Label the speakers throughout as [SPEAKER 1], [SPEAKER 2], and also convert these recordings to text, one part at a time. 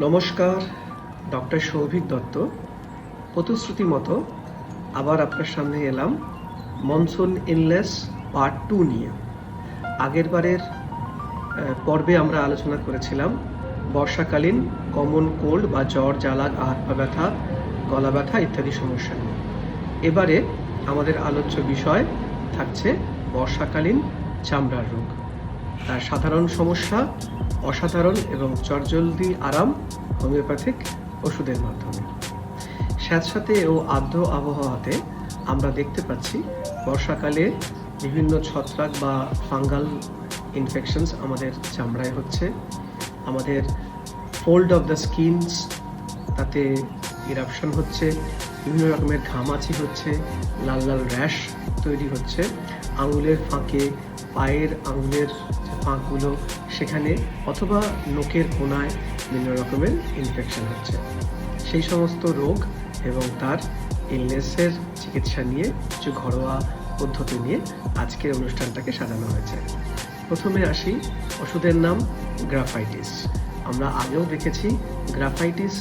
[SPEAKER 1] নমস্কার, ডক্টর সৌভিক দত্ত। প্রতিশ্রুতি মতো আবার আপনার সামনে এলাম মনসুন ইনলেস পার্ট টু নিয়ে। আগের বারের পর্বে আমরা আলোচনা করেছিলাম বর্ষাকালীন কমন কোল্ড বা জ্বর, জ্বালা, হাত পা ব্যথা, গলা ব্যথা ইত্যাদি সমস্যা নিয়ে। এবারে আমাদের আলোচ্য বিষয় থাকছে বর্ষাকালীন চামড়ার রোগ। তার সাধারণ সমস্যা, অসাধারণ এবং চটজলদি আরাম হোমিওপ্যাথিক ওষুধের মাধ্যমে। স্যাঁতসাথে ও আর্দ্র আবহাওয়াতে আমরা দেখতে পাচ্ছি বর্ষাকালে বিভিন্ন ছত্রাক বা ফাঙ্গাল ইনফেকশনস আমাদের চামড়ায় হচ্ছে। আমাদের ফোল্ড অফ দ্য স্কিনস তাতে ইরাপশন হচ্ছে, বিভিন্ন রকমের ঘামাচি হচ্ছে, লাল লাল র্যাশ তৈরি হচ্ছে। আঙুলের ফাঁকে, পায়ের আঙুলের ফাঁকগুলো সেখানে অথবা নোকের কোনায় বিভিন্ন রকমের ইনফেকশন হচ্ছে। সেই সমস্ত রোগ এবং তার ইলনেসের চিকিৎসা নিয়ে কিছু ঘরোয়া পদ্ধতি নিয়ে আজকের অনুষ্ঠানটাকে সাজানো হয়েছে। প্রথমে আসি ওষুধের নাম গ্রাফাইটিস। আমরা আগেও দেখেছি গ্রাফাইটিস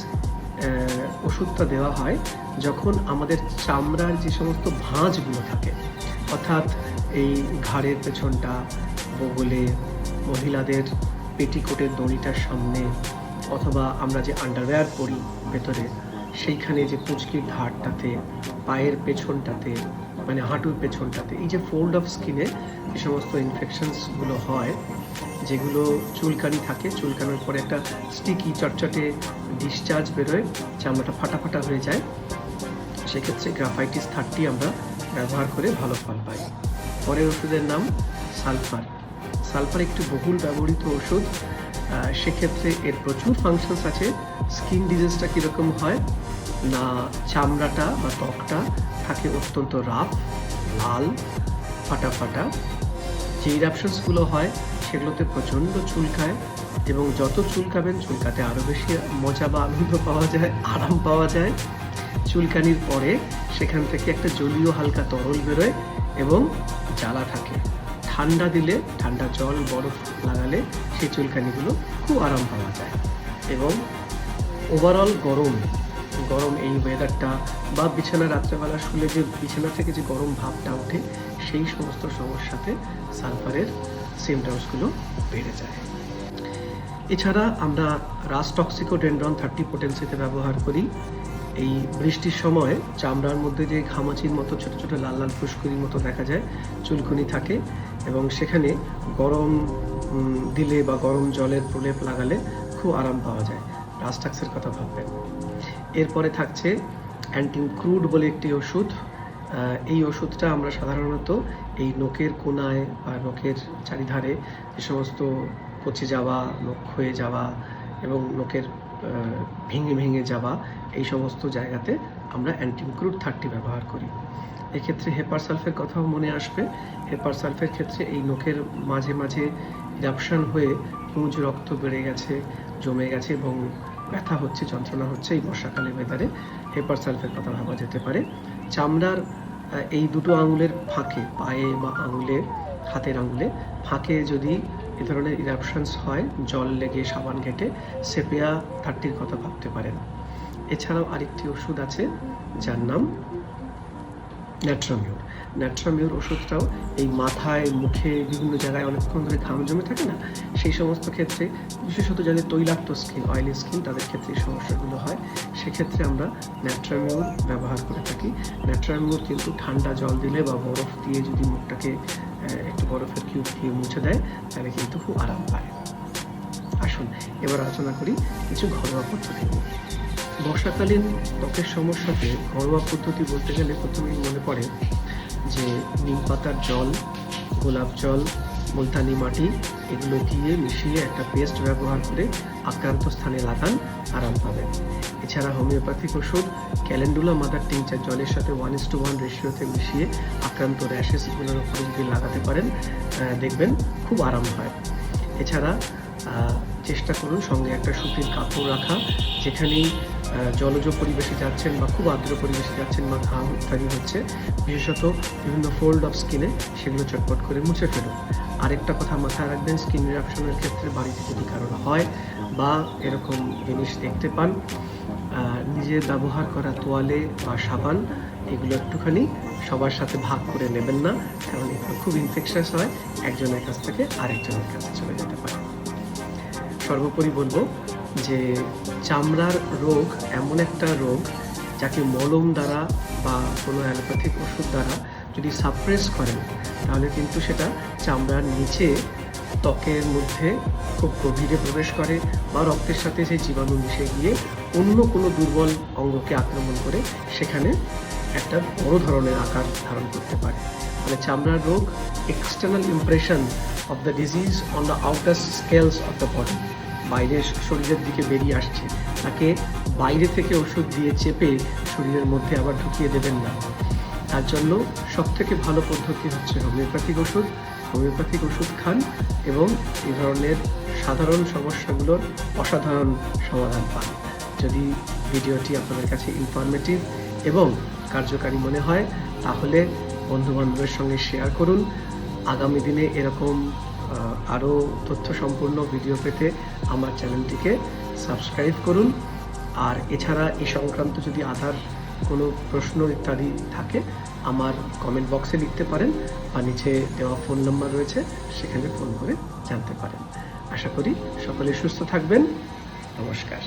[SPEAKER 1] ওষুধটা দেওয়া হয় যখন আমাদের চামড়ার যে সমস্ত ভাঁজগুলো থাকে, অর্থাৎ এই ঘাড়ের পেছনটা, বগলে মহিলাদের পেটিকোটের দড়িটার সামনে অথবা আমরা যে আন্ডারওয়্যার পরি ভেতরে, সেইখানে যে পুঁচকির ধারটাতে পায়ের পেছনটাতে মানে হাঁটুর পেছনটাতে, এই যে ফোল্ড অফ স্কিনে যে সমস্ত ইনফেকশনসগুলো হয়, যেগুলো চুলকানি থাকে, চুলকানোর পরে একটা স্টিকি চটচটে ডিসচার্জ বেরোয় চামড়াটা ফাটা ফাটা হয়ে যায়। সেক্ষেত্রে গ্রাফাইটিস থার্টি আমরা ব্যবহার করে ভালো ফল পাই। পরের ওষুধের নাম সালফার। সালফার একটি বহুল ব্যবহৃত ওষুধ সেক্ষেত্রে এর প্রচুর ফাংশনস আছে। স্কিন ডিজিজটা কীরকম হয়? না, চামড়াটা বা ত্বকটা থাকে অত্যন্ত রাফ, লাল ফাটা ফাটা যে ইরাপশনসগুলো হয়, সেগুলোতে প্রচণ্ড চুলকায় এবং যত চুলকাবেন চুলকাতে আরও বেশি মজা বা আনন্দ পাওয়া যায়, আরাম পাওয়া যায়। চুলকানির পরে সেখান থেকে একটা জলীয় হালকা তরল বেরোয় এবং জ্বালা থাকে। ঠান্ডা দিলে, ঠান্ডা জল বরফ লাগালে সেই চুলকানিগুলো খুব আরাম পাওয়া যায়। এবং ওভারঅল গরম গরম এই ওয়েদারটা বা বিছানা রাত্রেবেলা শুলে যে বিছানা থেকে যে গরম ভাবটা ওঠে, সেই সমস্ত সমস্যাতে সালফারের সিমটমসগুলো বেড়ে যায়। এছাড়া আমরা রাস্টক্সিকোডেন্ড্রন থার্টি পোটেন্সিতে ব্যবহার করি। এই বৃষ্টির সময় চামড়ার মধ্যে যে ঘামাচির মতো ছোট ছোট লাল লাল ফুসকুরির মতো দেখা যায়, চুলকুনি থাকে এবং সেখানে গরম দিলে বা গরম জলের প্রলেপ লাগালে খুব আরাম পাওয়া যায়। রাস্টাক্সের কথা ভাববেন। এরপরে থাকছে অ্যান্টিম ক্রুড বলে একটি ওষুধ। এই ওষুধটা আমরা সাধারণত এই নোকের কোনায় বা নোকের চারিধারে যে সমস্ত পচে যাওয়া, নখ ক্ষয়ে যাওয়া এবং নোকের ভেঙে ভেঙে যাওয়া এই সমস্ত জায়গাতে আমরা অ্যান্টিমক্রুড থার্টি ব্যবহার করি। এক্ষেত্রে হেপার সালফের কথাও মনে আসবে। হেপার সালফের ক্ষেত্রে এই নখের মাঝে মাঝে ইরাপশন হয়ে পুঁজ, রক্ত বেড়ে গেছে, জমে গেছে এবং ব্যথা হচ্ছে, যন্ত্রণা হচ্ছে এই বর্ষাকালে ওয়েদারে হেপার সালফের কথা ভাবা যেতে পারে। চামড়ার এই দুটো আঙুলের ফাঁকে, পায়ে বা আঙুলে, হাতের আঙুলে, ফাঁকে যদি এ ধরনের ইরাপশনস হয়, জল লেগে, সাবান ঘেটে, সেপিয়া থার্টির কথা ভাবতে পারেন। এছাড়াও আরেকটি ওষুধ আছে, যার নাম ন্যাট্রামিউর ন্যাট্রামিউর ওষুধটাও এই মাথায়, মুখে বিভিন্ন জায়গায় অনেকক্ষণ ধরে ঘাম জমে থাকে না, সেই সমস্ত ক্ষেত্রে বিশেষত যাদের তৈলাক্ত স্কিন অয়েলি স্কিন তাদের ক্ষেত্রে সমস্যাগুলো হয়। সেক্ষেত্রে আমরা ন্যাট্রামিউর ব্যবহার করে থাকি। ন্যাট্রামিউর কিন্তু ঠান্ডা জল দিলে বা বরফ দিয়ে যদি মুখটাকে একটু বরফের কিউব দিয়ে মুছে দেয়, তাহলে কিন্তু খুব আরাম পায়। আসুন, এবার আলোচনা করি কিছু ঘরোয়া পদ্ধতি বর্ষাকালীন ত্বকের সমস্যাতে ঘরোয়া পদ্ধতি বলতে গেলে প্রথমেই মনে পড়ে যে নিম পাতার জল, গোলাপ জল, মুলতানি মাটি এগুলো দিয়ে মিশিয়ে একটা পেস্ট ব্যবহার করে আক্রান্ত স্থানে লাগান, আরাম পাবেন। এছাড়া হোমিওপ্যাথিক ওষুধ, ক্যালেন্ডুলা মাদার টিংচার জলের সাথে ওয়ান ইস টু ওয়ান রেশিওতে মিশিয়ে আক্রান্ত র্যাশেসগুলোর উপরে যদি লাগাতে পারেন দেখবেন খুব আরাম হয়। এছাড়া চেষ্টা করুন সঙ্গে একটা সুতির কাপড় রাখা, যেখানেই জলজ পরিবেশে যাচ্ছেন বা খুব আর্দ্র পরিবেশে যাচ্ছেন বা ঘাম ইত্যাদি হচ্ছে, বিশেষত বিভিন্ন ফোল্ড অফ স্কিনে সেগুলো চটপট করে মুছে ফেলুন। আরেকটা কথা মাথায় রাখবেন স্কিন রিয়াকশনের ক্ষেত্রে বাড়িতে যদি কারোর হয় বা এরকম জিনিস দেখতে পান নিজের ব্যবহার করা তোয়ালে বা সাবান, এগুলো একটুখানি সবার সাথে ভাগ করে নেবেন না, কারণ এগুলো খুব ইনফেকশাস হয়, একজনের কাছ থেকে আরেকজনের কাছে চলে যেতে পারে। সর্বোপরি বলব যে চামড়ার রোগ এমন একটা রোগ যাকে মলম দ্বারা বা কোনো অ্যালোপ্যাথিক ওষুধ দ্বারা যদি সাপ্রেস করেন, তাহলে কিন্তু সেটা চামড়ার নিচে ত্বকের মধ্যে খুব গভীরে প্রবেশ করে বা রক্তের সাথে সেই জীবাণু মিশে গিয়ে অন্য কোনো দুর্বল অঙ্গকে আক্রমণ করে সেখানে একটা বড় ধরনের আকার ধারণ করতে পারে। মানে চামড়ার রোগ external impression of the disease on the outer scales of the body বাইরে শরীরের দিকে বেরিয়ে আসছে। তাকে বাইরে থেকে ওষুধ দিয়ে চেপে শরীরের মধ্যে আবার ঢুকিয়ে দেবেন না। তার জন্য সব থেকে ভালো পদ্ধতি হচ্ছে হোমিওপ্যাথিক ওষুধ। হোমিওপ্যাথিক ওষুধ খান এবং এই ধরনের সাধারণ সমস্যাগুলোর অসাধারণ সমাধান পান। যদি ভিডিওটি আপনাদের কাছে ইনফরমেটিভ এবং কার্যকারী মনে হয়, তাহলে বন্ধু বান্ধবের সঙ্গে শেয়ার করুন। আগামী দিনে এরকম আরও তথ্য সম্পূর্ণ ভিডিও পেতে আমার চ্যানেলটিকে সাবস্ক্রাইব করুন। আর এছাড়া এ সংক্রান্ত যদি আধার কোনো প্রশ্ন ইত্যাদি থাকে, আমার কমেন্ট বক্সে লিখতে পারেন বা নিচে দেওয়া ফোন নাম্বার রয়েছে, সেখানে ফোন করে জানতে পারেন। আশা করি সকলে সুস্থ থাকবেন। নমস্কার।